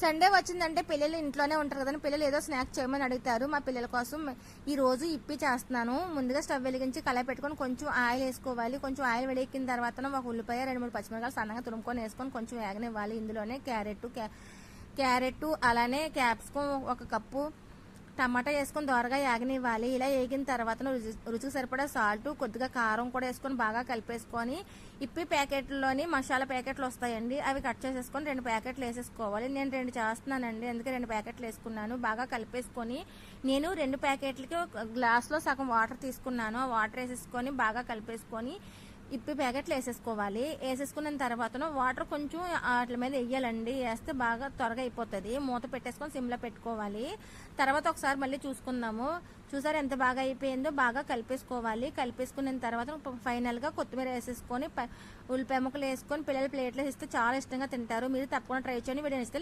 Sunday వచ్చిందంటే పిల్లలు ఇంట్లోనే ఉంటారు కదండి. పిల్లలు ఏదో స్నాక్స్ చేయమని అడుగుతారు. మా పిల్లల కోసం ఈ రోజు ఇప్పి చేస్తున్నాను. ముందుగా స్టవ్ వెలిగించి కళాయి పెట్టుకొని కొంచెం ఆయిల్ వేసుకోవాలి. కొంచెం ఆయిల్ వెలిగిన తర్వాత ఒక ఉల్లిపాయ రెండు మూడు పచ్చిమిరకాయలు సన్నగా తురుముకొని వేసుకొని కొంచెం వేగనివ్వాలి. ఇందులోనే క్యారెట్ క్యా- క్యారెట్ అలానే క్యాప్సికం ఒక కప్పు టమాటా వేసుకొని దోరగా ఏగనివ్వాలి ఇలా వేగిన తర్వాత రుచి రుచికి సరిపడా సాల్ట్ కొద్దిగా కారం కూడా వేసుకొని బాగా కలిపేసుకొని ఇప్పి ప్యాకెట్లోని మసాలా ప్యాకెట్లు వస్తాయండి. అవి కట్ చేసేసుకొని రెండు ప్యాకెట్లు వేసేసుకోవాలి. నేను రెండు చేస్తున్నానండి. అందుకే రెండు ప్యాకెట్లు వేసుకున్నాను. బాగా కలిపేసుకొని నేను రెండు ప్యాకెట్లకి ఒక గ్లాస్లో సగం వాటర్ తీసుకున్నాను. ఆ వాటర్ వేసేసుకొని బాగా కలిపేసుకొని ఇప్పి ప్యాకెట్లు వేసేసుకోవాలి. వేసేసుకున్న తర్వాత వాటర్ కొంచెం వాటి మీద వేయాలండి. వేస్తే బాగా త్వరగా అయిపోతుంది. మూత పెట్టేసుకొని సిమ్లో పెట్టుకోవాలి. తర్వాత ఒకసారి మళ్ళీ చూసుకుందాము. చూసారు ఎంత బాగా అయిపోయిందో? బాగా కలిపేసుకోవాలి. కలిపేసుకున్న తర్వాత ఫైనల్గా కొత్తిమీర వేసేసుకొని ఉల్లిపాయ ముక్కలు వేసుకొని పిల్లలు ప్లేట్లో ఇస్తే చాలా ఇష్టంగా తింటారు. మీరు తప్పకుండా ట్రై చేయండి. వీడియో ఇస్తే